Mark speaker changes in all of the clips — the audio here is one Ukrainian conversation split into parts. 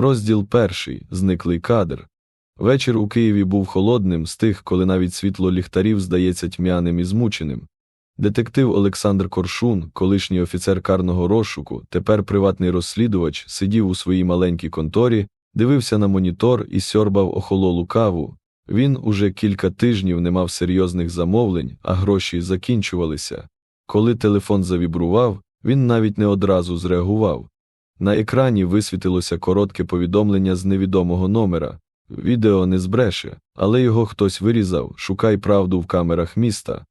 Speaker 1: Розділ перший. Зниклий кадр. Вечір у Києві був холодним з тих, коли навіть світло ліхтарів здається тьмяним і змученим. Детектив Олександр Коршун, колишній офіцер карного розшуку, тепер приватний розслідувач, сидів у своїй маленькій конторі, дивився на монітор і сьорбав охололу каву. Він уже кілька тижнів не мав серйозних замовлень, а гроші закінчувалися. Коли телефон завібрував, він навіть не одразу зреагував. На екрані висвітилося коротке повідомлення з невідомого номера. Відео не збреше, але його хтось вирізав, шукай правду в камерах міста.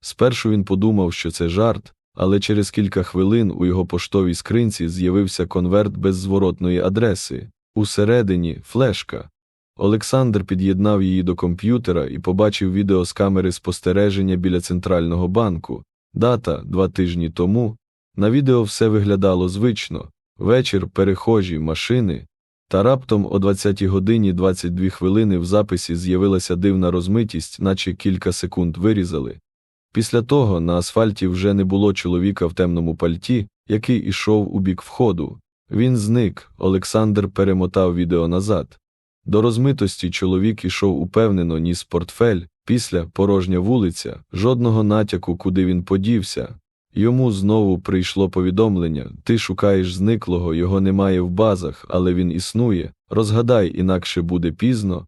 Speaker 1: Спершу він подумав, що це жарт, але через кілька хвилин у його поштовій скринці з'явився конверт без зворотної адреси. Усередині флешка. Олександр під'єднав її до комп'ютера і побачив відео з камери спостереження біля центрального банку. Дата два тижні тому. На відео все виглядало звично вечір, перехожі, машини. Та раптом о 20 годині 22 хвилини в записі з'явилася дивна розмитість, наче кілька секунд вирізали. Після того на асфальті вже не було чоловіка в темному пальті, який ішов у бік входу. Він зник, Олександр перемотав відео назад. До розмитості чоловік ішов упевнено, ніс портфель, після порожня вулиця, жодного натяку, куди він подівся. Йому знову прийшло повідомлення ти шукаєш зниклого, його немає в базах, але він існує. Розгадай, інакше буде пізно.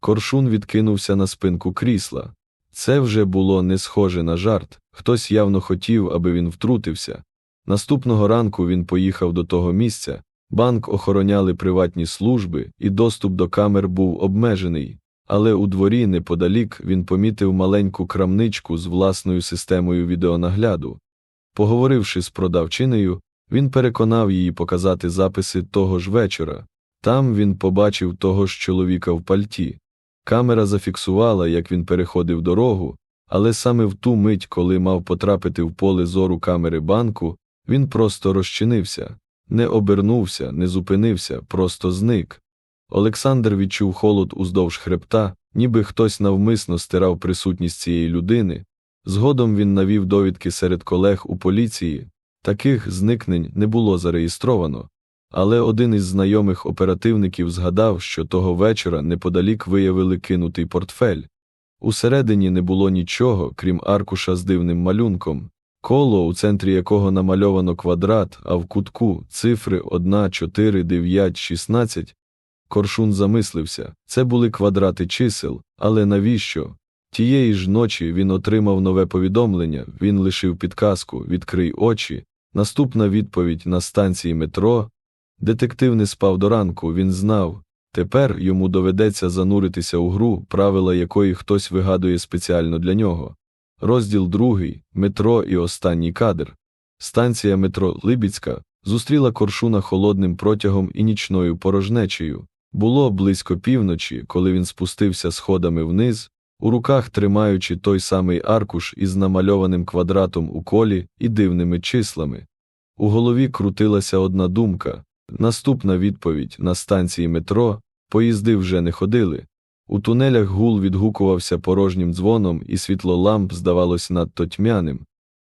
Speaker 1: Коршун відкинувся на спинку крісла. Це вже було не схоже на жарт, хтось явно хотів, аби він втрутився. Наступного ранку він поїхав до того місця, банк охороняли приватні служби, і доступ до камер був обмежений, але у дворі неподалік він помітив маленьку крамничку з власною системою відеонагляду. Поговоривши з продавчинею, він переконав її показати записи того ж вечора. Там він побачив того ж чоловіка в пальті. Камера зафіксувала, як він переходив дорогу, але саме в ту мить, коли мав потрапити в поле зору камери банку, він просто розчинився, не обернувся, не зупинився, просто зник. Олександр відчув холод уздовж хребта, ніби хтось навмисно стирав присутність цієї людини. Згодом він навів довідки серед колег у поліції. Таких зникнень не було зареєстровано. Але один із знайомих оперативників згадав, що того вечора неподалік виявили кинутий портфель. Усередині не було нічого, крім аркуша з дивним малюнком, коло, у центрі якого намальовано квадрат, а в кутку цифри 1, 4, 9, 16. Коршун замислився це були квадрати чисел, але навіщо? Тієї ж ночі він отримав нове повідомлення, він лишив підказку Відкрий очі. Наступна відповідь на станції метро. Детектив не спав до ранку, він знав. Тепер йому доведеться зануритися у гру, правила якої хтось вигадує спеціально для нього. Розділ другий метро і останній кадр. Станція метро Либіцька зустріла коршуна холодним протягом і нічною порожнечею. Було близько півночі, коли він спустився сходами вниз, у руках тримаючи той самий аркуш із намальованим квадратом у колі і дивними числами. У голові крутилася одна думка наступна відповідь на станції метро поїзди вже не ходили. У тунелях гул відгукувався порожнім дзвоном, і світло ламп здавалось надто тьмяним.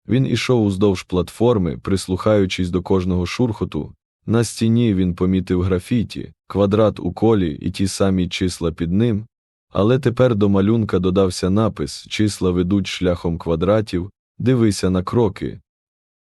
Speaker 1: Він ішов уздовж платформи, прислухаючись до кожного шурхоту. На стіні він помітив графіті, квадрат у колі і ті самі числа під ним, але тепер до малюнка додався напис числа ведуть шляхом квадратів, дивися на кроки.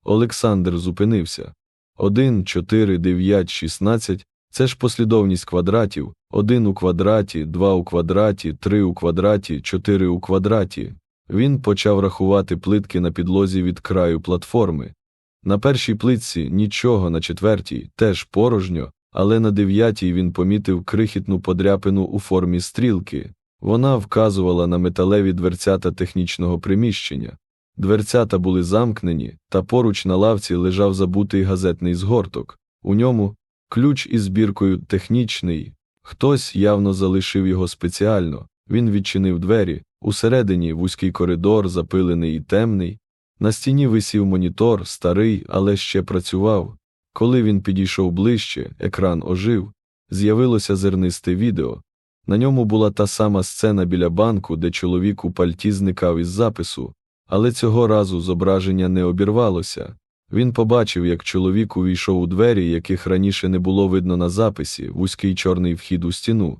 Speaker 1: Олександр зупинився. 1, 4, 9, 16 – це ж послідовність квадратів, 1 у квадраті, 2 у квадраті, 3 у квадраті, 4 у квадраті. Він почав рахувати плитки на підлозі від краю платформи. На першій плитці нічого, на четвертій теж порожньо, але на дев'ятій він помітив крихітну подряпину у формі стрілки. Вона вказувала на металеві дверцята технічного приміщення. Дверцята були замкнені, та поруч на лавці лежав забутий газетний згорток. У ньому ключ із збіркою технічний. Хтось явно залишив його спеціально. Він відчинив двері. Усередині вузький коридор, запилений і темний. На стіні висів монітор, старий, але ще працював. Коли він підійшов ближче, екран ожив, з'явилося зернисте відео. На ньому була та сама сцена біля банку, де чоловік у пальті зникав із запису, але цього разу зображення не обірвалося. Він побачив, як чоловік увійшов у двері, яких раніше не було видно на записі, вузький чорний вхід у стіну.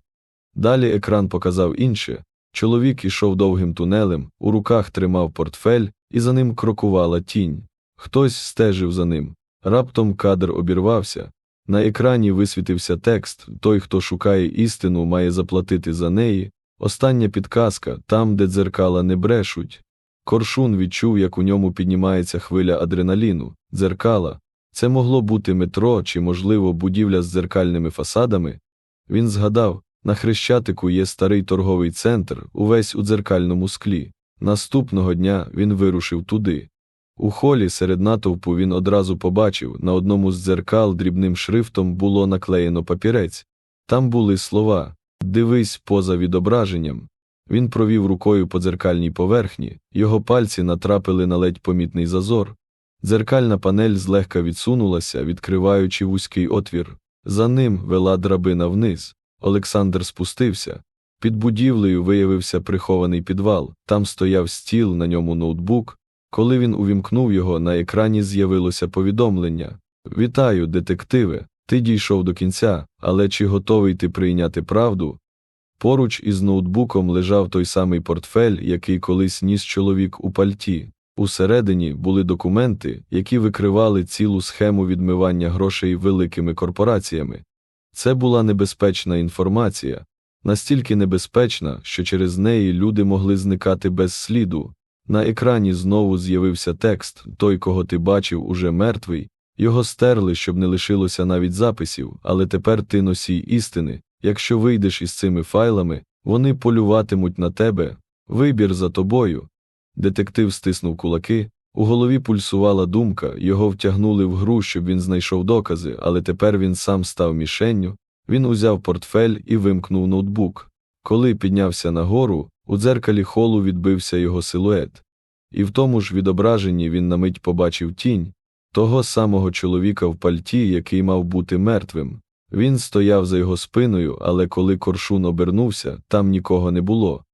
Speaker 1: Далі екран показав інше. Чоловік ішов довгим тунелем, у руках тримав портфель, і за ним крокувала тінь. Хтось стежив за ним. Раптом кадр обірвався. На екрані висвітився текст Той, хто шукає істину, має заплатити за неї. Остання підказка там, де дзеркала не брешуть. Коршун відчув, як у ньому піднімається хвиля адреналіну, дзеркала. Це могло бути метро чи, можливо, будівля з дзеркальними фасадами. Він згадав, на Хрещатику є старий торговий центр, увесь у дзеркальному склі. Наступного дня він вирушив туди. У холі серед натовпу він одразу побачив, на одному з дзеркал дрібним шрифтом було наклеєно папірець. Там були слова Дивись поза відображенням. Він провів рукою по дзеркальній поверхні, його пальці натрапили на ледь помітний зазор. Дзеркальна панель злегка відсунулася, відкриваючи вузький отвір. За ним вела драбина вниз. Олександр спустився. Під будівлею виявився прихований підвал, там стояв стіл, на ньому ноутбук. Коли він увімкнув його, на екрані з'явилося повідомлення Вітаю, детективе! Ти дійшов до кінця, але чи готовий ти прийняти правду? Поруч із ноутбуком лежав той самий портфель, який колись ніс чоловік у пальті. Усередині були документи, які викривали цілу схему відмивання грошей великими корпораціями. Це була небезпечна інформація, настільки небезпечна, що через неї люди могли зникати без сліду. На екрані знову з'явився текст той, кого ти бачив, уже мертвий. Його стерли, щоб не лишилося навіть записів, але тепер ти носій істини. Якщо вийдеш із цими файлами, вони полюватимуть на тебе. Вибір за тобою. Детектив стиснув кулаки, у голові пульсувала думка, його втягнули в гру, щоб він знайшов докази, але тепер він сам став мішенню. Він узяв портфель і вимкнув ноутбук. Коли піднявся нагору, у дзеркалі холу відбився його силует. І в тому ж відображенні він на мить побачив тінь того самого чоловіка в пальті, який мав бути мертвим. Він стояв за його спиною, але коли коршун обернувся, там нікого не було.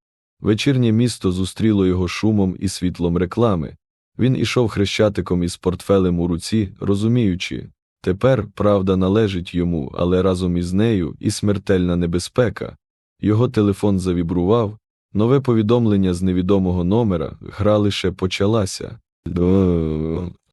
Speaker 1: Вечірнє місто зустріло його шумом і світлом реклами. Він ішов хрещатиком із портфелем у руці, розуміючи тепер правда належить йому, але разом із нею і смертельна небезпека. Його телефон завібрував, нове повідомлення з невідомого номера, гра лише почалася.